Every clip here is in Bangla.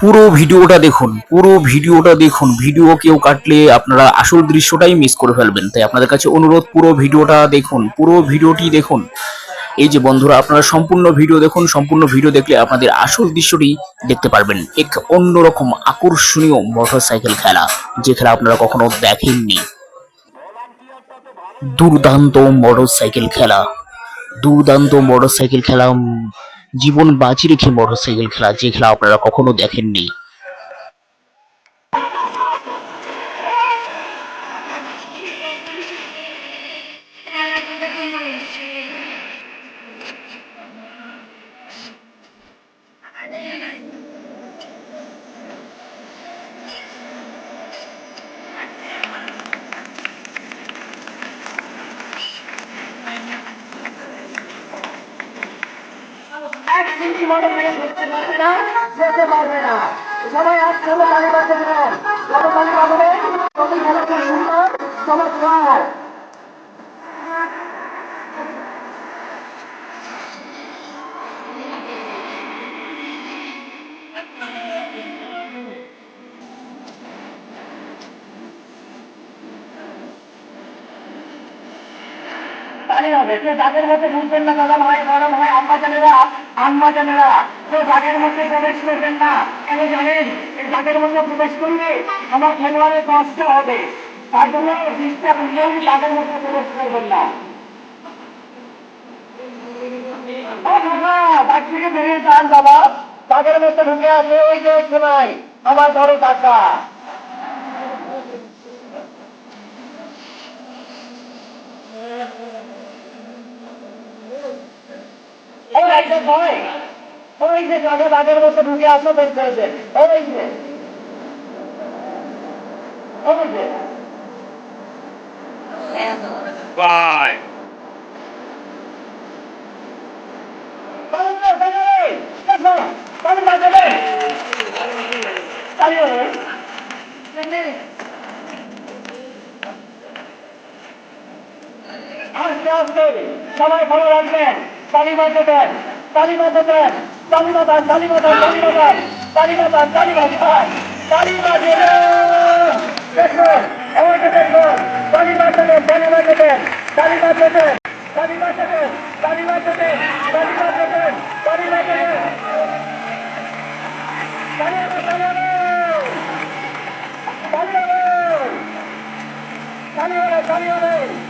পুরো ভিডিওটা দেখুন, পুরো ভিডিওটা দেখুন। ভিডিও কেউ কাটলে আপনারা আসল দৃশ্যটাই মিস করে ফেলবেন। তাই আপনাদের কাছে অনুরোধ, পুরো ভিডিওটা দেখুন, পুরো ভিডিওটি দেখুন। এই যে বন্ধুরা, আপনারা সম্পূর্ণ ভিডিও দেখুন, সম্পূর্ণ ভিডিও দেখলে আপনাদের আসল দৃশ্যটি দেখতে পারবেন। এক অন্যরকম আকর্ষণীয় মোটরসাইকেল খেলা, যে খেলা আপনারা কখনো দেখেননি। দুর্দান্ত মোটরসাইকেল খেলা। দুর্দান্ত মোটরসাইকেল খেলা জীবন বাজি রেখে মোটরসাইকেল খেলা যে খেলা আপনারা কখনো দেখেননি। এক মিনিট মনে থেকে ঢুকতে পারবে না। যেতে তালি হবে দাগের মধ্যে ঢুকবেন না গরম হয় আম্মাজানেরা আম্মাজানেরা কেউ দাগের মধ্যে প্রবেশ করবেন না। কেন জানেন, এই মধ্যে প্রবেশ করলে আমার খেলোয়াড়ের কষ্ট হবে। তার জন্য মধ্যে প্রবেশ করবেন না। ঢুকে ওই যে নাই আমার বড় কাকা ভয়। ওই যে জগে ঢুকে আসো বের করে ওই যে। ওই যে। হবে। আস্তে আস্তে। সবাই ভালো রাখবেন। তালি বাজাবেন তালি বাজান তালি বাজান তালি বাজান তালি বাজান তালি বাজাবেন দেখুন আমাকে দেখুন তালি বাজাবেন তালি বাজাবেন তালি বাজাবেন তালি বাজাবেন তালি বাজাবেন তালি বাজাবেন তালি বাজাবেন তালি হবে তালি হবে তালি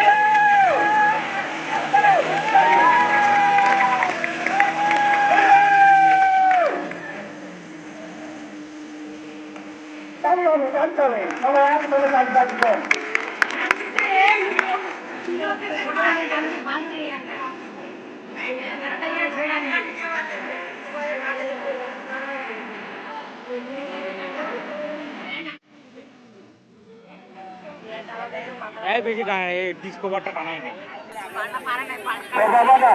হবে জানতে হবে সবাই একসাথে কাজ থাকবেন এই বেশি টানে এই ডিসকভারটা টানাই নেই বাবা